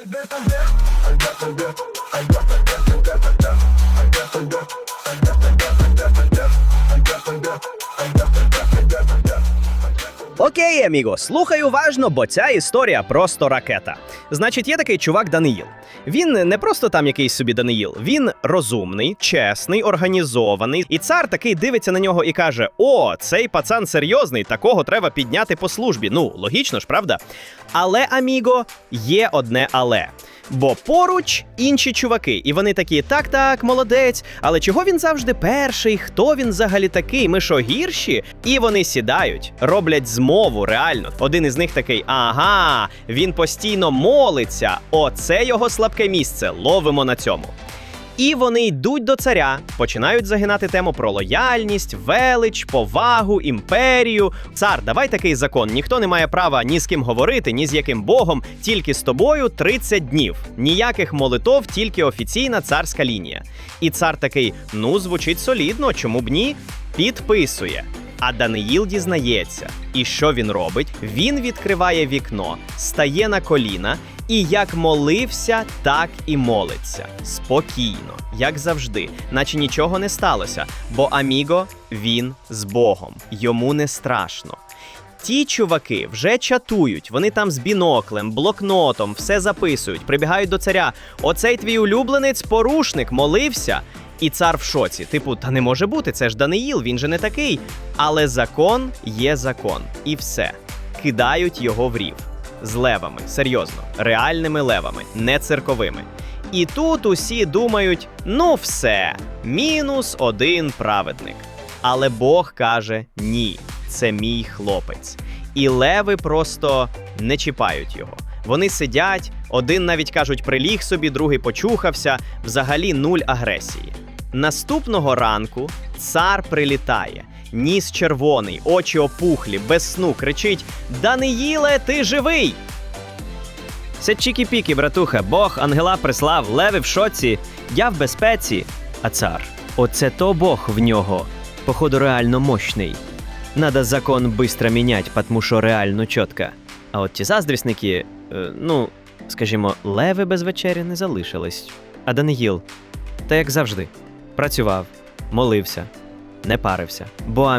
I got the I got the I got the I got the Окей, аміго, слухай уважно, бо ця історія просто ракета. Значить, є такий чувак Даниїл. Він не просто там якийсь собі Даниїл, він розумний, чесний, організований. І цар такий дивиться на нього і каже: О, цей пацан серйозний, такого треба підняти по службі. Ну, логічно ж, правда? Але, аміго, є одне але. Бо поруч інші чуваки, і вони такі: так, так, молодець. Але чого він завжди перший? Хто він взагалі такий? Ми що гірші? І вони сідають, роблять змову реально. Один із них такий: ага, він постійно молиться. Оце його слабке місце. Ловимо на цьому. І вони йдуть до царя, починають загинати тему про лояльність, велич, повагу, імперію. Цар, давай такий закон. Ніхто не має права ні з ким говорити, ні з яким богом, тільки з тобою 30 днів. Ніяких молитов, тільки офіційна царська лінія. І цар такий: ну, звучить солідно, чому б ні? Підписує. А Даниїл дізнається. І що він робить? Він відкриває вікно, стає на коліна і як молився, так і молиться. Спокійно, як завжди, наче нічого не сталося. Бо Аміго він з Богом, йому не страшно. Ті чуваки вже чатують, вони там з біноклем, блокнотом, все записують, прибігають до царя. Оцей твій улюбленець, порушник, молився. І цар в шоці. Типу, та не може бути, це ж Даниїл, він же не такий. Але закон є закон, і все. Кидають його в рів з левами, серйозно, реальними левами, не цирковими. І тут усі думають: ну все, мінус один праведник. Але Бог каже: ні, це мій хлопець. І леви просто не чіпають його. Вони сидять, один навіть кажуть, приліг собі, другий почухався, взагалі нуль агресії. Наступного ранку цар прилітає. Ніс червоний, очі опухлі, без сну, кричить: Даниїле, ти живий! Це чікі-пікі, братуха, Бог ангела прислав, леви в шоці, я в безпеці. А цар, оце то Бог в нього, походу реально мощний. Надо закон быстро мінять, потому що реально чітко. А от ті заздрісники, е, ну, скажімо, леви без вечері не залишились. А Даниїл, та як завжди, працював, молився, не парився, бо